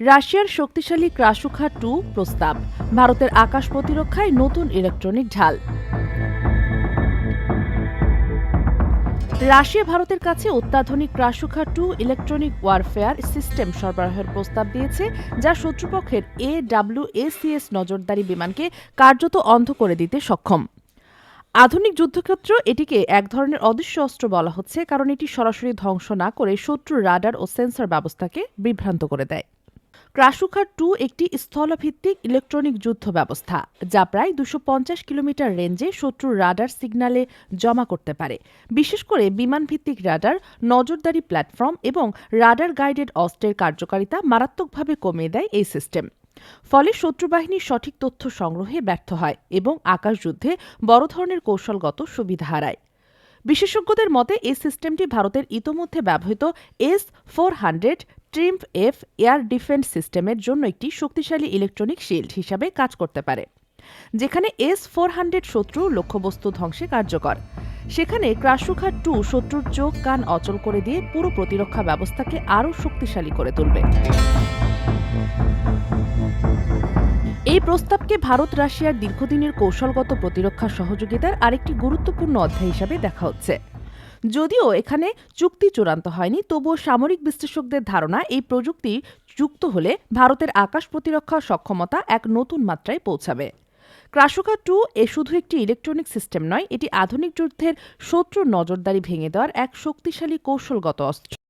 রাশিয়ার শক্তিশালী ক্রাসুখা টু প্রস্তাব, ভারতের আকাশ প্রতিরক্ষায় নতুন ইলেকট্রনিক ঢাল। রাশিয়া ভারতের কাছে অত্যাধুনিক Krasukha two electronic warfare system সরবরাহের প্রস্তাব দিয়েছে, যা শত্রুপক্ষের এ ডাব্লিউ এসিএস নজরদারি বিমানকে কার্যত অন্ধ করে দিতে সক্ষম। আধুনিক যুদ্ধক্ষেত্র এটিকে এক ধরনের অদৃশ্য অস্ত্র বলা হচ্ছে, কারণ এটি সরাসরি ধ্বংস না করে শত্রুর রাডার ও সেন্সর ব্যবস্থাকে বিভ্রান্ত করে দেয়। ক্রাসুখার টু একটি স্থলভিত্তিক ইলেকট্রনিক যুদ্ধ ব্যবস্থা, যা প্রায় দুশো কিলোমিটার রেঞ্জে শত্রুর রাডার সিগন্যালে জমা করতে পারে। বিশেষ করে বিমান ভিত্তিক রাডার, নজরদারি প্ল্যাটফর্ম এবং রাডার গাইডেড অস্ত্রের কার্যকারিতা মারাত্মকভাবে কমিয়ে দেয় এই সিস্টেম। ফলে শত্রুবাহিনী সঠিক তথ্য সংগ্রহে ব্যর্থ হয় এবং আকাশযুদ্ধে বড় ধরনের কৌশলগত সুবিধা হারায়। বিশেষজ্ঞদের মতে, এই সিস্টেমটি ভারতের ইতোমধ্যে ব্যবহৃত S four hundred Triumf air defence সিস্টেমের জন্য একটি শক্তিশালী ইলেকট্রনিক শিল্ড হিসাবে কাজ করতে পারে, যেখানে এস ফোর হান্ড্রেড শত্রু লক্ষ্যবস্তু ধ্বংসে কার্যকর। সেখানে ক্রাসুখা টু শত্রুর চোখ, কান অচল করে দিয়ে পুরো প্রতিরক্ষা ব্যবস্থাকে আরও শক্তিশালী করে তুলবে। এই প্রস্তাবকে ভারত, রাশিয়ার দীর্ঘদিনের কৌশলগত প্রতিরক্ষা সহযোগিতার আরেকটি গুরুত্বপূর্ণ অধ্যায় হিসাবে দেখা হচ্ছে। যদিও এখানে চুক্তি চূড়ান্ত হয়নি, তবুও সামরিক বিশ্লেষকদের ধারণা এই প্রযুক্তি যুক্ত হলে ভারতের আকাশ প্রতিরক্ষা সক্ষমতা এক নতুন মাত্রায় পৌঁছাবে। ক্রাশোকা টু এ শুধু একটি ইলেকট্রনিক সিস্টেম নয়, এটি আধুনিক যুদ্ধের শত্রু নজরদারি ভেঙে দেওয়ার এক শক্তিশালী কৌশলগত অস্ত্র।